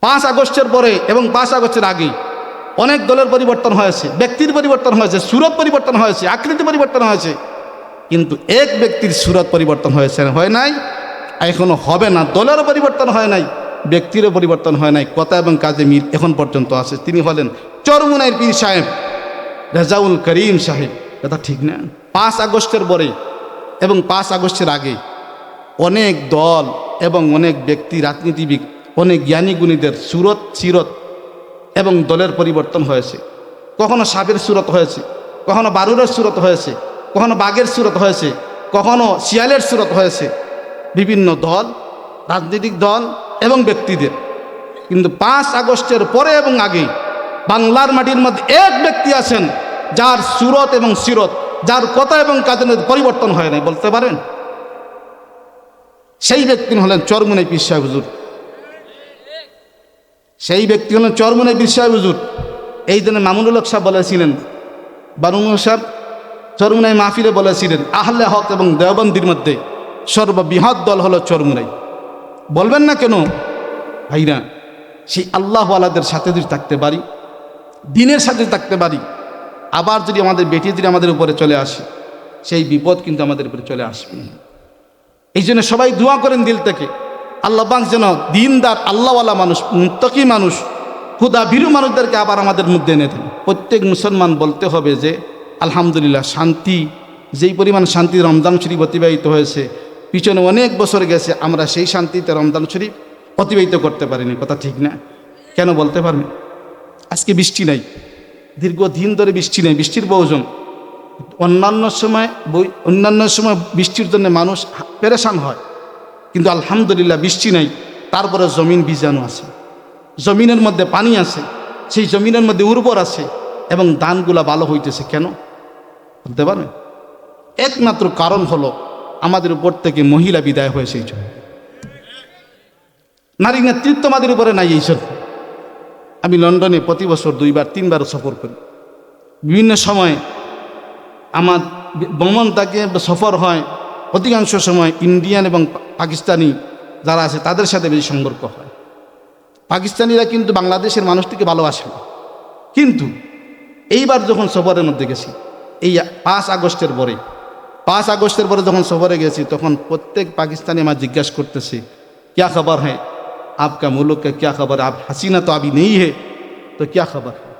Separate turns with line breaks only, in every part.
পাঁচ আগস্টের পরে এবং পাঁচ আগস্টের আগে অনেক দলের পরিবর্তন হয়েছে, ব্যক্তির পরিবর্তন হয়েছে, সুরত পরিবর্তন হয়েছে, আকৃতি পরিবর্তন হয়েছে। কিন্তু এক ব্যক্তির সুরত পরিবর্তন হয়েছে, হয় নাই? এখনও হবে না। দলেরও পরিবর্তন হয় নাই, ব্যক্তিরও পরিবর্তন হয় নাই। কথা এবং কাজে মিল এখন পর্যন্ত আছে। তিনি হলেন চরমুনাইর পীর সাহেব, রেজাউল করিম সাহেব। এটা ঠিক না? পাঁচ আগস্টের পরে এবং পাঁচ আগস্টের আগে অনেক দল এবং অনেক ব্যক্তি, রাজনীতিবিদ অনেক জ্ঞানী গুণীদের সুরত সিরত এবং দলের পরিবর্তন হয়েছে। কখনো সাপের সুরত হয়েছে, কখনো বারুরের সুরত হয়েছে, কখনো বাঘের সুরত হয়েছে, কখনো শিয়ালের সুরত হয়েছে। বিভিন্ন দল, রাজনৈতিক দল এবং ব্যক্তিদের। কিন্তু পাঁচ আগস্টের পরে এবং আগে বাংলার মাটির মধ্যে এক ব্যক্তি আছেন, যার সুরত এবং সিরত যার কথা এবং কাজের পরিবর্তন হয় নাই, বলতে পারেন? সেই ব্যক্তি হলেন চরমুনে সাহেব হুজুর। সেই ব্যক্তি হলেন চরমুনে সাহেব হুজুর। এই দিনে মামুনুল হক সাহেব বলেছিলেন বানুল সাহেব চরমুনাই মাহফিলে বলেছিলেন, আহলে হক এবং দেওবন্দির মধ্যে সর্ববৃহৎ দল হলো চরমুনাই। বলবেন না কেন? ভাইরা, সেই আল্লাহওয়ালাদের সাথে যদি থাকতে পারি, দিনের সাথে থাকতে পারি, আবার যদি আমাদের বেটি যদি আমাদের উপরে চলে আসে, সেই বিপদ কিন্তু আমাদের উপরে চলে আসবে। এই জন্য সবাই দোয়া করেন দিল থেকে। আল্লাহ পাক যেন দিনদার আল্লাহওয়ালা মানুষ, মুত্তকি মানুষ, খুদা ভীরু মানুষদেরকে আবার আমাদের মধ্যে এনে দেন। প্রত্যেক মুসলমান বলতে হবে যে, আলহামদুলিল্লাহ শান্তি, যেই পরিমাণ শান্তি রমজান শরীফ অতিবাহিত হয়েছে, পিছনে অনেক বছর গেছে, আমরা সেই শান্তিতে রমজান শরীফ অতিবাহিত করতে পারিনি। কথা ঠিক না? কেন বলতে পারবেন আজকে বৃষ্টি নাই। দীর্ঘদিন ধরে বৃষ্টি নেই, বৃষ্টির প্রয়োজন। অন্যান্য সময় অন্যান্য সময় বৃষ্টির জন্য মানুষ পেরেশান হয়। কিন্তু আলহামদুলিল্লাহ বৃষ্টি নেই, তারপরে জমিন বীজাণু আছে। জমিনের মধ্যে পানি আছে, সেই জমিনের মধ্যে উর্বর আছে এবং দানগুলা ভালো হইতেছে কেন? বলতে পারবেন? একমাত্র কারণ হলো আমাদের উপর থেকে মহিলা বিদায় হয়েছে এই জন্য। নারী নেতৃত্ব আমাদের উপরে নাই এই জন্য। আমি লন্ডনে প্রতি বছর দুইবার তিনবার সফর করি। বিভিন্ন সময় আমার ভ্রমণ তাকে সফর হয় অধিকাংশ সময় ইন্ডিয়ান এবং পাকিস্তানি যারা আছে তাদের সাথে বেশি সম্পর্ক হয় পাকিস্তানিরা কিন্তু বাংলাদেশের মানুষটিকে ভালোবাসে না কিন্তু এইবার যখন সফরের মধ্যে গেছি এই পাঁচ আগস্টের পরে পাঁচ আগস্টের পরে যখন সফরে গেছি তখন প্রত্যেক পাকিস্তানি আমার জিজ্ঞাসা করতেছে क्या खबर है आपका मुल्क का क्या खबर है आप हसीना तो अभी नहीं है तो क्या खबर है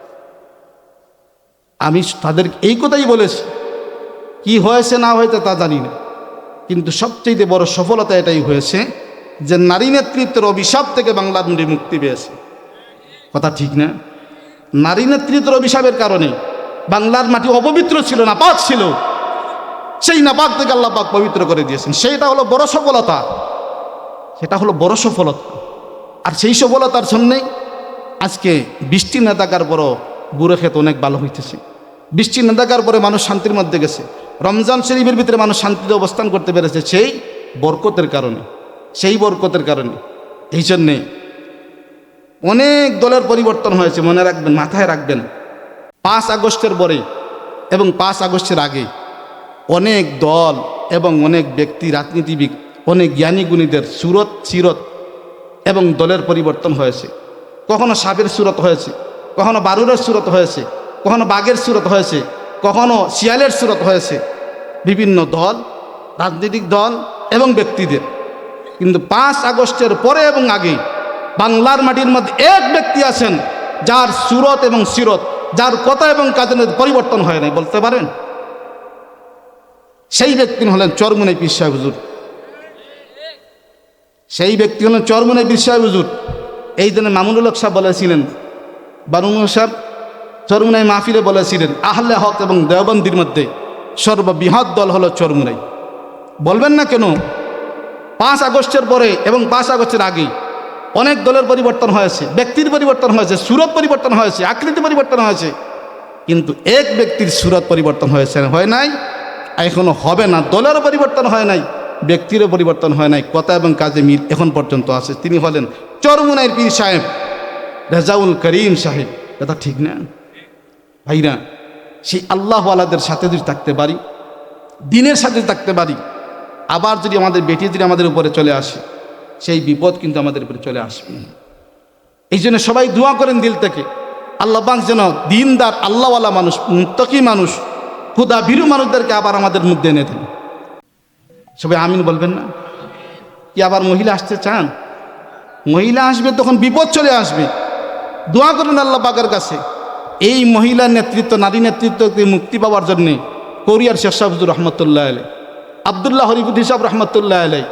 আমি তাদের এই কথাই বলেছি কি হয়েছে না হয়েছে তা জানি না কিন্তু সবচেয়ে বড় সফলতা এটাই হয়েছে যে নারী নেতৃত্বের অভিশাপ থেকে বাংলার মুড়ি মুক্তি পেয়েছে। কথা ঠিক না? নারী নেতৃত্বের অভিশাপের কারণে বাংলার মাটি অপবিত্র ছিল না পাক ছিল। সেই নাপাক থেকে আল্লাহ পাক পবিত্র করে দিয়েছেন। সেইটা হলো বড় সফলতা। সেটা হলো বড় সফলতা। আর সেই সফলতার জন্যেই আজকে বৃষ্টি না থাকার পরও বুড়ো ক্ষেত অনেক ভালো হইতেছে। বৃষ্টি না থাকার পরে মানুষ শান্তির মধ্যে গেছে। রমজান শরীফের ভিতরে মানুষ শান্তিতে অবস্থান করতে পেরেছে সেই বরকতের কারণে, সেই বরকতের কারণে। এই জন্যে অনেক দলের পরিবর্তন হয়েছে, মনে রাখবেন, মাথায় রাখবেন। পাঁচ আগস্টের পরে এবং পাঁচ আগস্টের আগে অনেক দল এবং অনেক ব্যক্তি, রাজনীতিবিদ, অনেক জ্ঞানী গুণীদের সুরত, সিরত এবং দলের পরিবর্তন হয়েছে। কখনো সাপের সুরত হয়েছে, কখনো বারুরের সুরত হয়েছে, কখনো বাঘের সুরত হয়েছে কখনো শিয়ালের সুরত হয়েছে। বিভিন্ন দল, রাজনৈতিক দল এবং ব্যক্তিদের। কিন্তু পাঁচ আগস্টের পরে এবং আগে বাংলার মাটির মধ্যে এক ব্যক্তি আছেন, যার সুরত এবং সিরত যার কথা এবং কাজের পরিবর্তন হয় নাই, বলতে পারেন? সেই ব্যক্তি হলেন চরমুনে পীর হুজুর। সেই ব্যক্তি হলেন চরমুনে সাহেব হুজুর। এই দিনে মামুনুল সাহেব বলেছিলেন বানুল সাহেব চরমুনাই মাহফিলে বলেছিলেন, আহলে হক এবং দেওবন্দির মধ্যে সর্ববৃহৎ দল হলো চরমুনাই। বলবেন না কেন? পাঁচ আগস্টের পরে এবং পাঁচ আগস্টের আগে অনেক দলের পরিবর্তন হয়েছে, ব্যক্তির পরিবর্তন হয়েছে, সুরত পরিবর্তন হয়েছে, আকৃতি পরিবর্তন হয়েছে। কিন্তু এক ব্যক্তির সুরত পরিবর্তন হয়েছে, হয় নাই? এখনও হবে না। দলেরও পরিবর্তন হয় নাই, ব্যক্তিরও পরিবর্তন হয় নাই। কথা এবং কাজে মিল এখন পর্যন্ত আছে। তিনি হলেন চরমুনাইর পীর সাহেব, রেজাউল করিম সাহেব। এটা ঠিক না? ভাইরা, সেই আল্লাহওয়ালাদের সাথে যদি থাকতে পারি, দিনের সাথে থাকতে পারি, আবার যদি আমাদের বেটি যদি আমাদের উপরে চলে আসে, সেই বিপদ কিন্তু আমাদের উপরে চলে আসবে। এই জন্য সবাই দোয়া করেন দিল থেকে, আল্লাহ পাক যেন দিনদার, আল্লাহওয়ালা মানুষ, মুত্তকি মানুষ খুদা ভীরু মানুষদেরকে আবার আমাদের মধ্যে এনে দেন। সবাই আমিন বলবেন না? কি আবার মহিলা আসতে চান? মহিলা আসবে তখন বিপদ চলে আসবে। দোয়া করেন আল্লাহ পাকের কাছে। এই মহিলার নেতৃত্ব, নারী নেতৃত্ব মুক্তি পাওয়ার জন্যে কোরিয়ার শেখ সাহুজুর রহমতুল্লাহ আলাই আবদুল্লাহ হরিবুদ্দি সাহেব রহমতুল্লাহ আলাই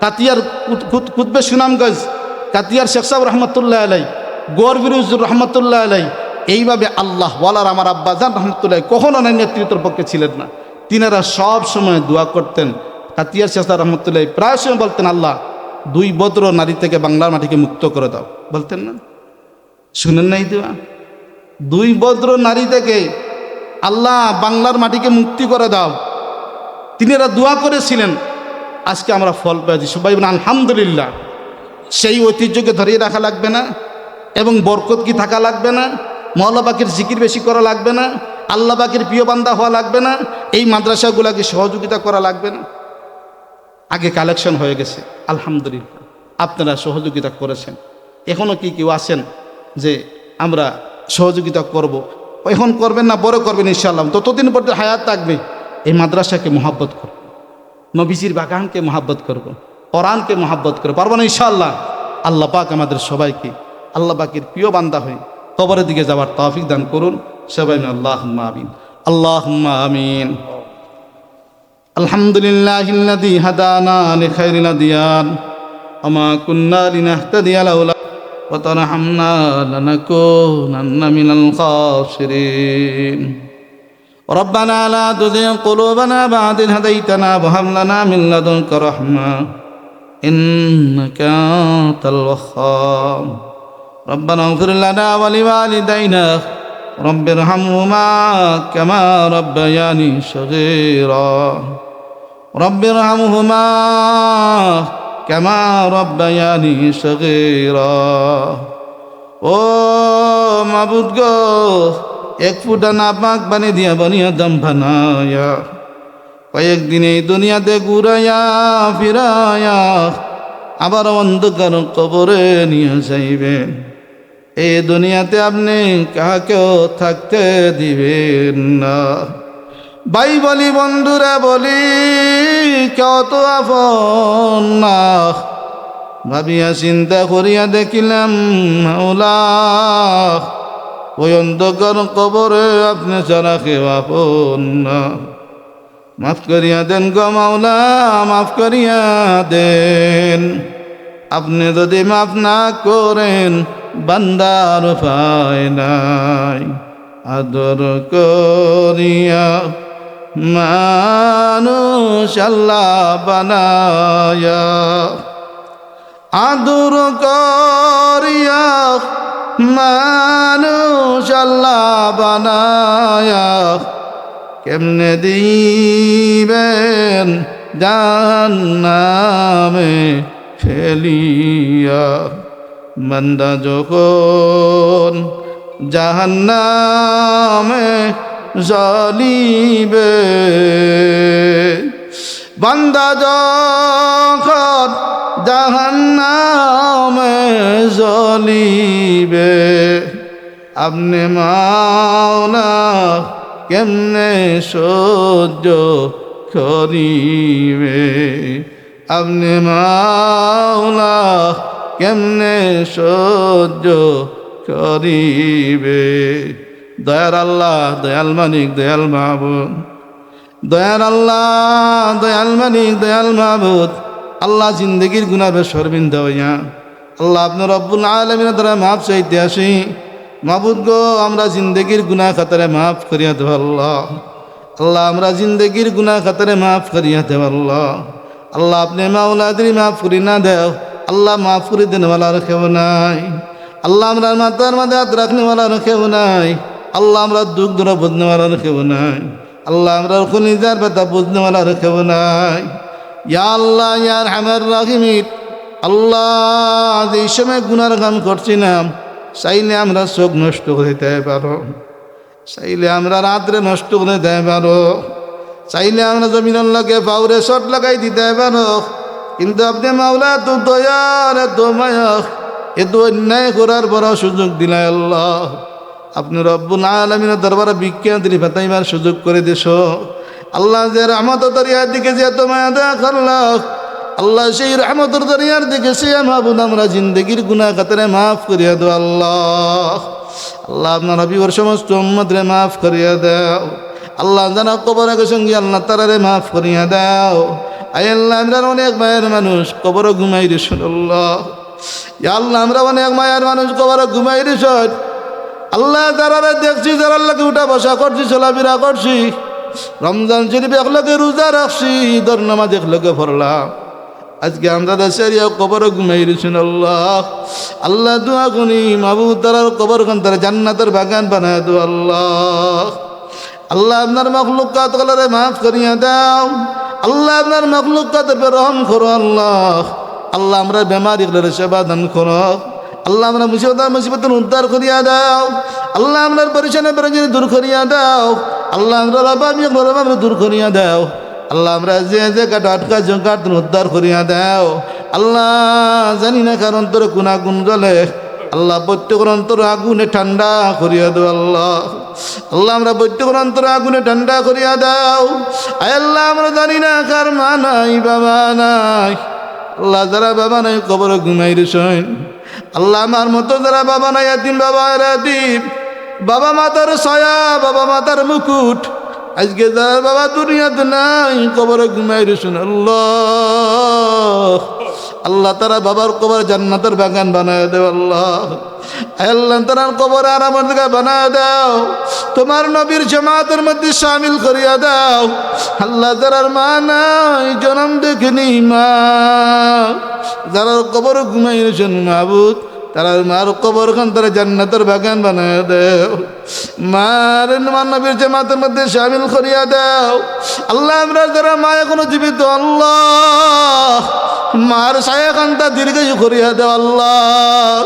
কাতিয়ার কুত- কুত- কুতবে সুনামগঞ্জ, কাতিয়ার শেখ সাহেব রহমতুল্লাহ আলাই গোয়ার বিরুজুর রহমতুল্লাহ আলাই এইভাবে আল্লাহ ওয়ালার আমার আব্বাজান রহমতুল্লাহ কখনো নাই নেতৃত্বের পক্ষে ছিলেন না। তিনারা সব সময় দোয়া করতেন, কাতিয়ার শেখ সাহেব রহমতুল্লাহ প্রায় সময় বলতেন, আল্লাহ, দুই বদ্র নারী থেকে বাংলার মাটিকে মুক্ত করে দাও। বলতেন না? শুনেন নাই দেওয়া দুই ভদ্র নারী থেকে আল্লাহ বাংলার মাটিকে মুক্তি করে দাও। তিনি এরা দোয়া করেছিলেন, আজকে আমরা ফল পেয়েছি। সবাই আলহামদুলিল্লাহ। সেই ঐতিহ্যকে ধরিয়ে রাখা লাগবে না, এবং বরকত কি থাকা লাগবে না মহল্লা পাখির জিকির বেশি করা লাগবে না, আল্লাহ পাখির প্রিয় বান্দা হওয়া লাগবে না, এই মাদ্রাসাগুলোকে সহযোগিতা করা লাগবে না। আগে কালেকশন হয়ে গেছে, আলহামদুলিল্লাহ। আপনারা সহযোগিতা করেছেন। এখনও কি কেউ আছেন যে আমরা সহযোগিতা করব। এখন করবেন না বড় করবেন ইনশাআল্লাহ ততদিন পর্যন্ত হায়াত থাকবে এই মাদ্রাসাকে মহাব্বত করব নবীজির বাগানকে মহাব্বত করব। কোরআনকে মহাব্বত করবো পারবো না ইনশাআল্লাহ আল্লাহ পাক আমাদের সবাইকে আল্লাহ পাকের প্রিয় বান্দা হয়ে কবরের দিকে যাওয়ার তৌফিক দান করুন সবাই আল্লাহ আমিন আল্লাহ আমিন الحمد لله الذي هدانا لخير الأديان وما كنا لنهتدي لولا وترحمنا لنكونن من الخاسرين ربنا لا تزغ قلوبنا بعد إذ هديتنا وهب لنا من لدنك رحمة إنك أنت الوهاب ربنا اغفر لنا ولوالدينا رب ارحمهما كما ربياني صغيرا رب ارحمهما কেমা রব্বায়ানি সগের ও মাবুদ গো, এক ফুটা না পাক বানি দিয়া বানিয়া। দম ভানায়া কয়েকদিন এই দুনিয়াতে ঘুরাইয়া, ফিরাইয়া আবার অন্ধকার কবরে নিয়ে যাইবেন। এই দুনিয়াতে আপনি কাহাকেও থাকতে দিবেন না। ভাই বলি, বন্ধুরা বলি কত তো আপন না। ভাবিয়া চিন্তা করিয়া দেখিলাম মাওলা ওই অন্ধকার কবরে আপনি ছাড়া কেউ না। মাফ করিয়া দেন গো মাওলা, মাফ করিয়া দেন। আপনি যদি মাফ না করেন, বান্দার পায় নাই। আদর করিয়া মানুষ আল্লাহ বানায়া। আদর করিয়া মানুষ আল্লাহ বানায়া। কেমনে দিবেন জান্নামে ফেলিয়া। মন্দা যখন জাহান্নামে জ্বলিবে বান্দা যখন জাহান্নামে জ্বলিবে, আপনি মাওনা কেমনে সহ্য করিবে? আপনি মাওলা কেমনে সহ্য করিবে? দয়ার আল্লাহ, দয়াল মানিক দয়াল মাহবুদ দয়াল আল্লাহ, দয়াল মানিক দয়াল মাহবুদ আল্লাহ জিন্দগির গুণাবে শর্মিন্দা হইয়া। আল্লাহ আপনার রব্বুল আলমিনের দ্বারা মাফ চাইতে আসি। মাহবুদ গো, আমরা জিন্দগির গুণা খাতারে মাফ করিয়া দেব আল্লাহ। আল্লাহ, আমরা জিন্দগির গুণা খাতারে মাফ করিয়া দেব আল্লাহ। আল্লাহ, আপনি মাওলাদি মাফ করি না দেও। আল্লাহ মাফ করে দেনওয়ালা রেখেও নাই। আল্লাহ, আমরা মাতার মাঝে হাত রাখনেওয়ালা রেখেও নাই। আল্লাহ আমরা দুঃখ দূরা বুঝনেওয়ালা রেখেও নাই। আল্লাহ আমরা কলিজার ব্যথা বুঝনেওয়ালা রেখেও নাই। ইয়া আল্লাহ ইয়ার হামার রাহিমিত আল্লাহ এই সময় গুনার গান করছি না চাইলে আমরা চোখ নষ্ট করে দিতে পারো। চাইলে আমরা রাত্রে নষ্ট করে দিতে পারো। চাইলে আমরা জমিন লাগে পাউরে শট লাগাই দিতে পারো। কিন্তু আপনি মাওলা তো দয়ার, এত মায়ক এ তো অন্যায় করার বড় সুযোগ দিলাই আল্লাহ। আপনি রব্বুল আলমিনের দরবারে বিজ্ঞান দিলি ফেতাইবার সুযোগ করে দিস আল্লাহ যে রহমত দরিয়ার দিকে যে তোমায় দেখ আল্লাহ আল্লাহ সেই রহমতর দরিয়ার দিকে সে মাহবুদ আমরা জিন্দগির গুণা কাতারে মাফ করিয়া দো আল্লাহ। আল্লাহ আপনার হাবিবর সমস্ত উম্মতরে মাফ করিয়া দাও। আল্লাহ জানা কবর সঙ্গে আল্লাহ তারারে মাফ করিয়া দাও। আই আল্লাহ, আমরা অনেক মায়ের মানুষ কবর ঘুমাই রে আল্লাহ আল্লাহ, আমরা অনেক মায়ের মানুষ কবর ঘুমাই রে আল্লাহ যারা দেখছি যারা আল্লাহকে উঠা বসা করছি, চলাফেরা করছি, রমজান শরীফ একলগে রোজা রাখছি দর নামাজ একলগে পড়লাম। আজকে আমরা দেশের কবর ঘুমাই রয়েছেন আল্লাহ। আল্লাহ দুয়া গুনি মাবুদ তারার কবর খান তারা জান্নাতের বাগান বানায় দু আল্লাহ। আল্লাহ আপনার মখলুকাত কলরে মাফ করিয়া দাও। আল্লাহ আপনার মখলুকাতের রহম করো আল্লাহ। আল্লাহ আমরা বেমারি সেবা দান করো। আল্লাহ আমরা মুসিবত মুসিবত উদ্ধার করিয়া দাও। আল্লাহ আমরা পরিচালনা পরিচালনা দূর করিয়া দাও। আল্লাহ আমরা রবামি রবামি দূর করিয়া দাও। আল্লাহ আমরা যে যে কাটা আটকা জঙ্কার উদ্ধার করিয়া দাও। আল্লাহ জানি না কারণ তোর কোন আগুন জ্বলে। আল্লাহ প্রত্যেকের অন্তর আগুনে ঠান্ডা করিয়া দাও আল্লাহ। আল্লাহ আমরা প্রত্যেকের অন্তর আগুনে ঠান্ডা করিয়া দাও। আয় আল্লাহ, আমরা জানি না কার মা নাই, বাবা নাই। আল্লাহ যারা বাবা নাই, কবর ঘুমাই রেছেন আল্লাহ আমার মতো যারা বাবা নাই বাবা বাবা মাতার সয়া বাবা মাতার মুকুট। আজকে যারা বাবা দুনিয়াতে নাই, কবরে ঘুমাই রেছেন আল্লাহ। আল্লাহ তারা বাবার কবর জান্নাতের বাগান বানায় দেও আল্লাহ। আল্লাহ তারা কবর আর আমার দিকে বানায় দাও। তোমার নবীর জামাতের মধ্যে সামিল করিয়া দাও। আল্লাহ যারার মা নাই, জনম দেখিনি মা। যারা কবর ঘুমাই রেছেন মাহবুদ তারা মার কবর খান, তারা জান্নাতের বাগান বানায় দেও। মার মার নবীর জামাতের মধ্যে সামিল করিয়া দেও। আল্লাহ, আমরা যারা মা, এখনও জীবিত, আল্লাহ। মার ছায়া খানটা দীর্ঘায়ু করিয়া দেও, আল্লাহ।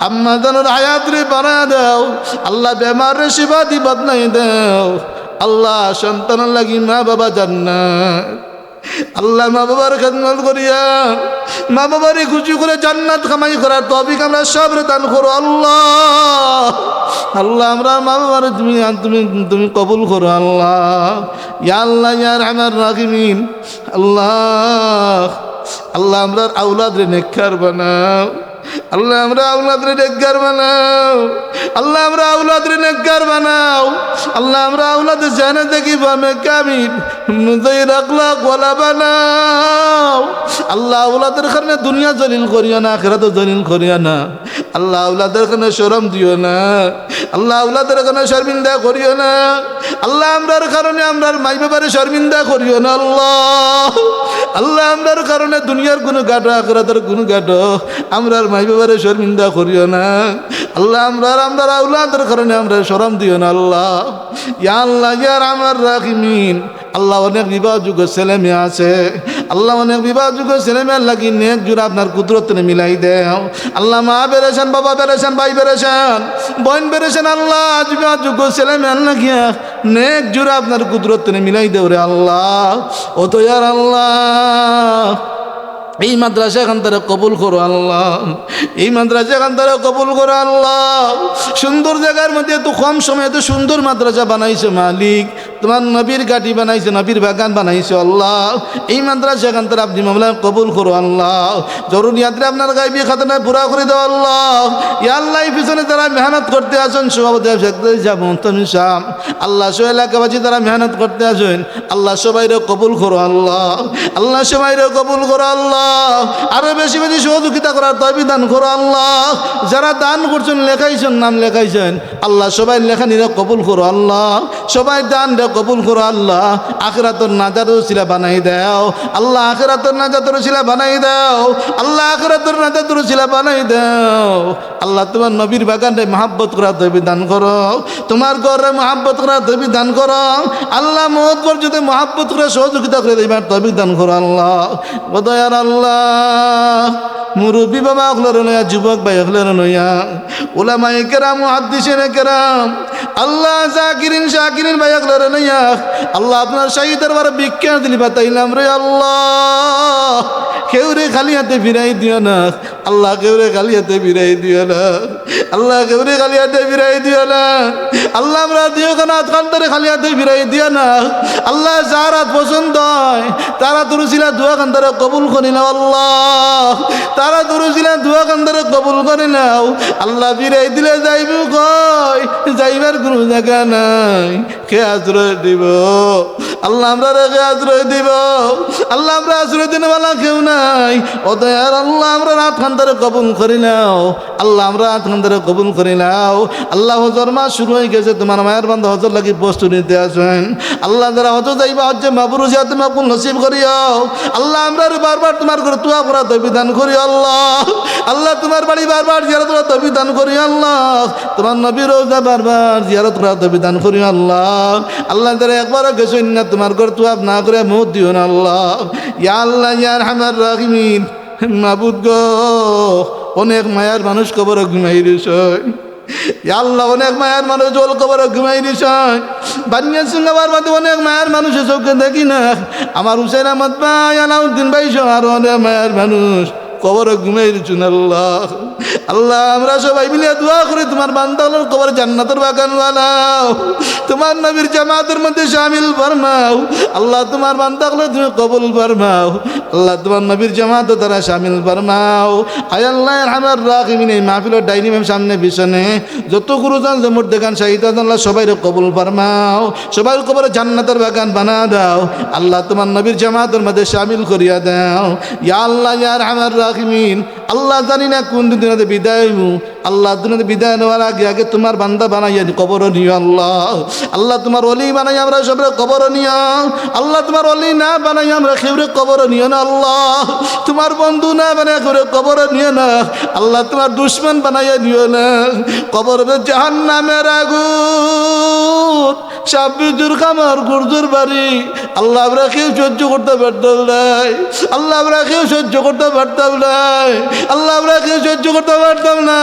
আম্মা জানোর হায়াত্রে বানায় দেও। আল্লাহ বেমার শিবা দি বদনাই দেও। আল্লাহ সন্তান লাগি মা বাবা জান্নাত। আল্লাহ মা বাবার খেদমত করিয়া মা বাবারে খুশি করে জান্নাত কামাই করার তবিক আমরা সব দান করো, আল্লাহ। আল্লাহ, আমরা মা বাবার তুমি তুমি তুমি কবুল করো, আল্লাহ। ইয়া আল্লাহ ইয়ার আমার রাখিমিন আল্লাহ। আল্লাহ আমরা আউলাদ রে নেকর বানাও। আল্লাহ আমরা আউলাদ রে নেকর বানাও। আল্লাহ আমরা আউলাদ রে বানাও। আল্লাহ আমরা আউলাদ জানে দেখি বামে কামিন মুজাই রাখলা গোলা বানাও। আল্লাহ আউলাদের কারণে দুনিয়া জলিল করিও না আখেরাত জলিল করিও না। আল্লাহ আউলাদের কারণে শরম দিও না। আল্লাহ আউলাদের কারণে শর্মিন্দা করিও না। আল্লাহ আমরার কারণে আমরার মাই বাবারে শর্মিন্দা করিও না। আল্লাহ আল্লাহ আমরার কারণে দুনিয়ার কোনো গাটো আখরাতের কোনো গাটো আমরার মাই বাবারে শর্মিন্দা করিও না আল্লাহ আমরার আমরার আউলাদের কারণে আমরা সরম দিও না আল্লাহ ইয়া আল্লাহ ইয়ার আমার রাখিমিন আল্লাহ অনেক বিবাহ যুগ ছেলে মেয়ে আছে। আল্লাহ অনেক বিবাহ যুগ ছেলে মেয়ের লাগি নেক জুড়ে আপনার কুদরত মিলাই দেও। আল্লাহ মা বেড়েছেন, বাবা বেড়েছেন, ভাই বেড়েছেন, বোন বেড়েছেন, আল্লাহ বিবাহ যুগ ছেলে মেয়ের লাগিয়া নেক জুড়ে আপনার কুদরত মিলাই দেও রে আল্লাহ। ও তো ইয়ার আল্লাহ, এই মাদ্রাসা এখান তারা কবুল করো আল্লাহ। এই মাদ্রাসা এখান তারা কবুল করো আল্লাহ। সুন্দর জায়গার মধ্যে এত কম সময় এত সুন্দর মাদ্রাসা বানাইছে মালিক। তোমার নবীর গাড়ি বানাইছে, নবীর বাগান বানাইছে, আল্লাহ। এই মাদ্রাসা এখান তারা আপনি মামলা কবুল করো, আল্লাহ। জরুরিয়াত্রে আপনার গাইবি খাতানা পুরা করে দাও, আল্লাহ। আল্লাহ পিছনে তারা মেহনত করতে আসেন, সভাপতি আল্লাহ সব এলাকাবাসী তারা মেহনত করতে আসেন, আল্লাহ, সবাইরে কবুল করো, আল্লাহ। আল্লাহ, সবাইরে কবুল করো, আল্লাহ। আরও বেশি বেশি সহযোগিতা করার তবে দান করো, আল্লাহ। যারা দান করছেন, লেখাইছেন, নাম লেখাইছেন, আল্লাহ, সবাই লেখা নিরে কবুল করো, আল্লাহ। সবাই দান কবুল করো আল্লাহ আখরাতর নাজার শিলা বানাই দাও। আল্লাহ আখরাতর নাজাতর শিলা বানাই দাও। আল্লাহ আখরাতর নাজাতর শিলা বানাই দাও। আল্লাহ তোমার নবীর বাগানে মহাব্বত করা তবে দান করো। তোমার ঘরে মহাব্বত করা তবে দান করো। আল্লাহ মহৎ পর্যন্ত মহাব্বত করে সহযোগিতা করে দেবার তবে দান করো আল্লাহ। বোধয়ার আল্লাহ। মুরব্বী বাবা হলের নয়া, যুবক ভাই হলের নয়া। ওলামাই কেরাম হাদিসের কেরাম। আল্লাহ জাকিরিন, শাকিরিন ভাই হলের নয়া। আল্লাহ আপনার শাহী দরবার বিজ্ঞান দিলি, বাতাইলাম রে আল্লাহ। খালি হাতে ফিরাই দিও না। আল্লাহ কেউরে গালিয়াতে বিরাই দিও না। আল্লাহ কেউরে গালিয়াতে বিরাই দিও না। আল্লাহ আমরা দিও কেন? কান্তরে খালিয়াতে বিরাই দিও না। আল্লাহ যার হাত পছন্দ হয়, তারা তুরুছিলা দুয়া কান্তরে কবুল করি না আল্লাহ। তারা তুরুছিলা দুয়া কান্তরে কবুল করে নাও। আল্লাহ বিরাই দিলে যাইব কয় যাইবার কোনো জায়গা নাই। কে আশ্রয় দিব? আল্লাহ আমরা রেখে আশ্রয় দিব? আল্লাহ আমরা আশ্রয় দিন বেলা কেউ নাই। অদয়ার আল্লাহ, আমরা রাত খান্দারে কবুল করি নাও। আল্লাহ, আমরা রাত খান্দারে কবুল করি নাও। আল্লাহ, হজর মাস শুরু হয়ে গেছে, তোমার মায়ের বান্ধব হজর লাগি বস্তু নিতে আসেন। আল্লাহ, যারা হজর যাইবা হচ্ছে মাহবুর হুসিয়া তুমি আপন নসিব করিও আল্লাহ, আমরা বারবার তোমার করে তুয়া করা দান করি, আল্লাহ। আল্লাহ, তোমার বাড়ি বারবার জিয়ারত করা দান করি, আল্লাহ। তোমার নবী রোজা বারবার জিয়ারত করা দান করি, আল্লাহ। আল্লাহ, যারা একবার গেছেন না, তোমার ঘর তুয়াব না করে মুখ দিও না, আল্লাহ। ইয়া আল্লাহ ইয়ার হামার রাহিমিন। মাবুদ গো, অনেক মায়ার মানুষ কবর ঘুমাই দিয়েছেন আল্লাহ, অনেক মায়ার মানুষ জল কবর ঘুমাই দিছেন বানিয়া সিংহাবার বাদে অনেক মায়ের মানুষের চোখে দেখি না। আমার হুসেন আহমদ ভাই, আলাউদ্দিন ভাই সহ আরও অনেক মায়ের মানুষ। কবর দিচ্ছেন আল্লাহ? আল্লাহ, আমরা সবাই মিলে দোয়া করি, তোমার বান্দালের কবর জান্নাতের বাগান বানাও। তোমার নবীর জামাতের মধ্যে শামিল ফরমাও। আল্লাহ, তোমার বান্দাগুলো তুমি কবুল ফরমাও। আল্লাহ, তোমার নবীর জামাত তারা শামিল ফরমাও। আয় আল্লাহ আমার রাখিমিন এই মাহফিলের ডাইনি ম্যাম সামনে পিছনে। যত গুরুজন জমুর দেখান শাহিদ আল্লাহ সবাই কবুল ফরমাও। সবাই কবরে জান্নাতের বাগান বানা দাও। আল্লাহ, তোমার নবীর জামাতের মধ্যে শামিল করিয়া দাও। ইয়া আল্লাহ ইয়ার আমার রাখিমিন আল্লাহ জানি না কোন দিন বিদায় হইব আল্লাহ দুনিয়াতে বিদায় নেওয়ার আগে আগে তোমার বান্দা বানাইয়া কবর নিও আল্লাহ। আল্লাহ তোমার অলি বানাই আমরা সবরে কবর নিও আল্লাহ তোমার অলি না বানাই আমরা খেউরে কবর নিও না আল্লাহ। তোমার বন্ধু না বানাই করে কবর নিও না। আল্লাহ তোমার দুশ্মন বানাইয়া নিও না। কবর জাহান নামের আগুন। সাব্বিজুর খামার গুরজুর বাড়ি। আল্লাহ আমরা কেউ সহ্য করতে পারতাম নাই। আল্লাহ আমরা কেউ সহ্য করতে পারতাম নাই। আল্লাহ আমরা সহ্য করতে পারতাম না।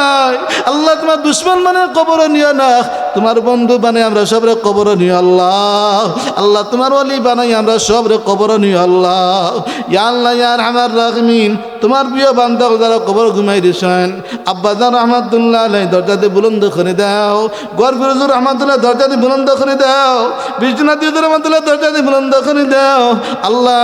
আল্লাহ তোমার দুশ্মন মানে কবর নিও না। তোমার বন্ধু বানাই আমরা সবরে কবর নিও আল্লাহ। আল্লাহ তোমার অলি বানাই আমরা সবরে কবর নিও আল্লাহ। ইয়া আল্লাহ ইয়ার আমার রাখমিন তোমার প্রিয় বান্ধব যারা কবর ঘুমাই দিয়েছেন আব্বাজান রহমতুল্লাহ আলাই দরজাতে বুলন্দ করে দাও। গড় ফিরোজুর রহমতুল্লাহ দরজাতে বুলন্দ করে দাও। বিশ্বনাথ ইউদুর রহমতুল্লাহ দরজাতে বুলন্দ করে দাও। আল্লাহ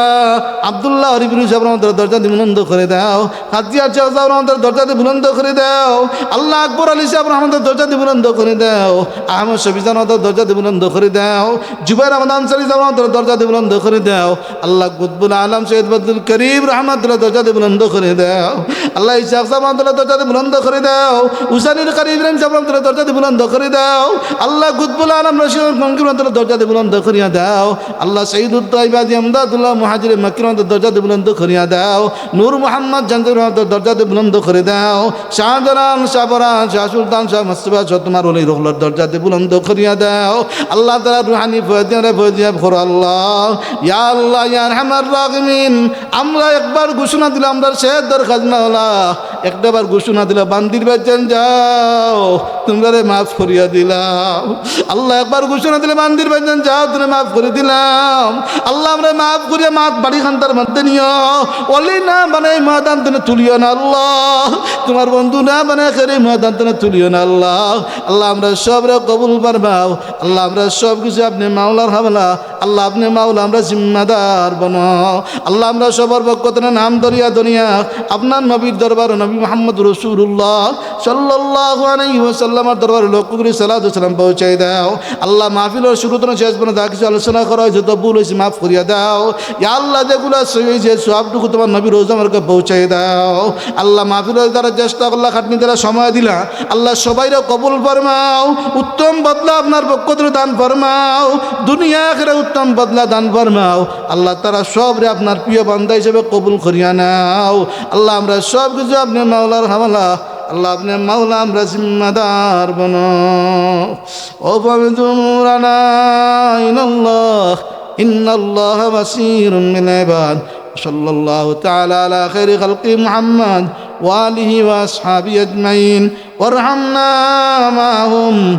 আবদুল্লাহ হরিফিরু সাহেব রহমতুল্লাহ দরজাতে বুলন্দ করে দাও। হাতিয়া শাহ রহমতুল্লাহ দরজাতে বুলন্দ করে দাও। আল্লাহ আকবর আলী সাহেব রহমতুল্লাহ দরজাতে বুলন্দ করে দাও। আহমদ শফিজান দরজাতে বুলন্দ করে দাও। জুবাইর আহমদ আনসারি সাহেব রহমতুল্লাহ দরজাতে বুলন্দ করে দাও। আল্লাহ কুতবুল আলম সৈয়দ বদুল করিম রহমতুল্লাহ দরজাতে বুলন্দ করে দাও। আল্লাহ ইসাক সাহেব রহমতুল্লাহ দরজাতে বুলন্দ করে দাও। উসানির কারি ইব্রাহিম সাহেব রহমতুল্লাহ দরজাতে বুলন্দ করে দাও। আল্লাহ কুতবুল আলম রশিদ মঙ্কির রহমতুল্লাহ দরজাতে বুলন্দ করিয়া দাও। আল্লাহ সঈদুল তাইবাদি আমদাদুল্লাহ মহাজির মকির দরজাতে বুলন্দ করিয়া দাও। নূর মোহাম্মদ জানতুর রহমতুল্লাহ দরজাতে বুলন্দ করে দাও। শাহজালান শাহবরান শাহ সুলতান, শাহ শাহ তোমার অলি রহলার দরজাতে বুলন্দ করিয়া দাও। আল্লাহ তারা রুহানি ফয়দিয়া ফয়দিয়া ভর আল্লাহ। ইয়া আল্লাহ, ইয়া রহমান রাগমিন। আমরা একবার ঘোষণা দিলাম, আমরা শেষ দরখাস্ত মাওলা একটাবার ঘোষণা দিলাম বান্দির বেচেন যাও, তোমরা মাফ করিয়া দিলাম। আল্লাহ একবার ঘোষণা দিলে, বান্দির বেচেন যাও তুমি মাফ করে দিলাম। আল্লাহ আমরা মাফ করিয়া মাত বাড়ি খান্তার মধ্যে নিও। অলি না মানে ময়দান তুমি তুলিও না আল্লাহ। তোমার বন্ধু না মানে খেরে ময়দান তুমি তুলিও না আল্লাহ। আল্লাহ আমরা সবরে কবুল পারবাও আল্লাহ আমরা সব কিছু আপনি মাওলার হামলা আল্লাহ আপনি মাওলা, আমরা জিম্মাদার বানাও আল্লাহ আমরা সবার পক্ষতনে নাম দরিয়া দুনিয়া আপনার নবীর দরবার নবী মোহাম্মদ রসুল্লাহ সাল্লাহ আলাই ওসাল্লামার দরবার লক্ষ্যগুলি সালাদ সালাম পৌঁছাই দাও। আল্লাহ মাহফিলের শুরু তো শেষ পর্যন্ত যা কিছু আলোচনা করা হয়েছে তো ভুল হয়েছে মাফ করিয়া দাও। আল্লাহ, যেগুলো সই হয়েছে সবটুকু তোমার নবী রোজামারকে পৌঁছাই দাও। আল্লাহ মাহফিলের দ্বারা চেষ্টা করলা, খাটনি দ্বারা সময় দিলা, আল্লাহ সবাইরে কবুল ফরমাও, উত্তম বদলা আপনার পক্ষ দান ফরমাও, দুনিয়া আখেরে উত্তম বদলা দান ফরমাও আল্লাহ তারা সব রে আপনার প্রিয় বান্দা হিসেবে কবুল করিয়া নাও আল্লাহ আমরা সব কিছু আপনার মাওলার হামলা আল্লাহ আপনি মাওলা আমরা জিম্মাদার বন ও পবিত্রানা ইনাল্লাহ ইন্নাল্লাহ বাসীরুম বিল ইবাদ صلى الله تعالى على خير خلق محمد وآله وأصحابه أجمعين وارحمنا معهم